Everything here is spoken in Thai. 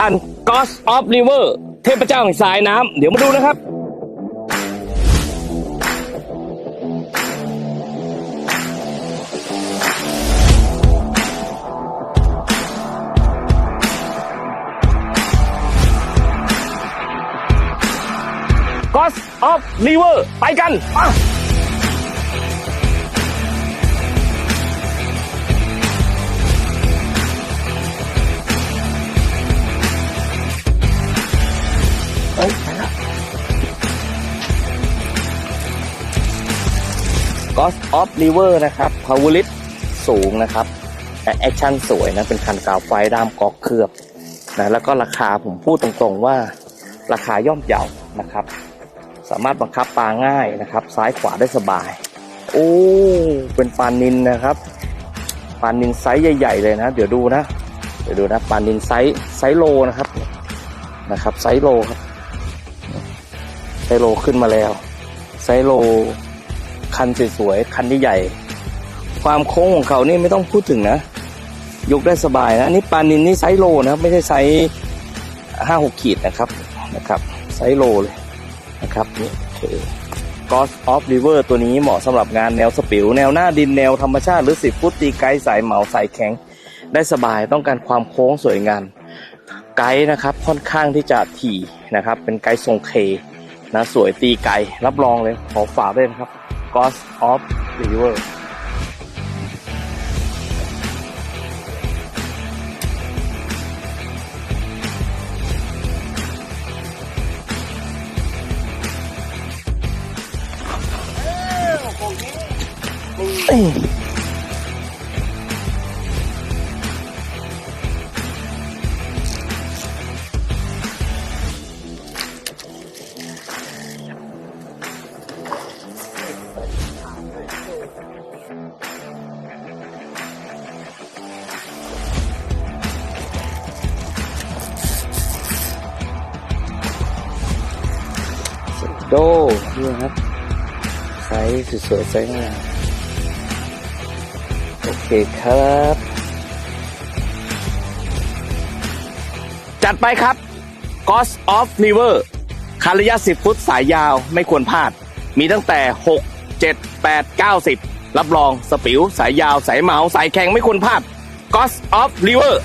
คัน Ghost of River เทพเจ้าแห่งสายน้ำเดี๋ยวมาดูนะครับ Ghost of River ไปกันอะ Ghost of River นะครับ Power Lift สูงนะครับแต่แอคชั่นสวยนะ เป็นคันกาวไฟด้ามกอกเคลือบนะแล้วก็ราคาผมพูดตรงๆว่าราคาย่อมเยานะครับ สามารถบังคับปลาง่ายนะครับ ซ้ายขวาได้สบาย โอ้เป็นปลานินนะครับปลานินไซส์ใหญ่ๆเลยนะ เดี๋ยวดูนะ เดี๋ยวดูนะปลานินไซส์ไซส์โลนะครับนะครับไซส์โลครับไซส์โลขึ้นมาแล้วไซส์โล คันสวยๆคันที่ใหญ่ ความโค้งของเขานี่ไม่ต้องพูดถึงนะ ยกได้สบายนะอันนี่ปานินนี่ไซโลนะครับไม่ใช่ไซส์ห้าหกขีดนะครับนะครับไซโลเลยนะครับนี่คือ Ghost of River ตัวนี้เหมาะสำหรับงานแนวสปิว แนวหน้าดินแนวธรรมชาติหรือ10ฟุตตีไกด์สายเหมาสายแข็ง ได้สบายต้องการความโค้งสวยงามไกด์นะครับค่อนข้างที่จะถี่นะครับ เป็นไกด์ทรงเคนะสวยตีไก่รับรองเลยขอฝากด้วยนะครับ Ghost of River เโดนี่ครับไซส์สวยๆไซส์งามโอเคครับ จัดไปครับ g o s t of River คันระยะ 10 ฟุตสายยาวไม่ควรพลาด มีตั้งแต่ 6 7 8 9 10 รับรองสปิวสายยาว สายเหมาสายแข็งไม่ควรพลาด Ghost of River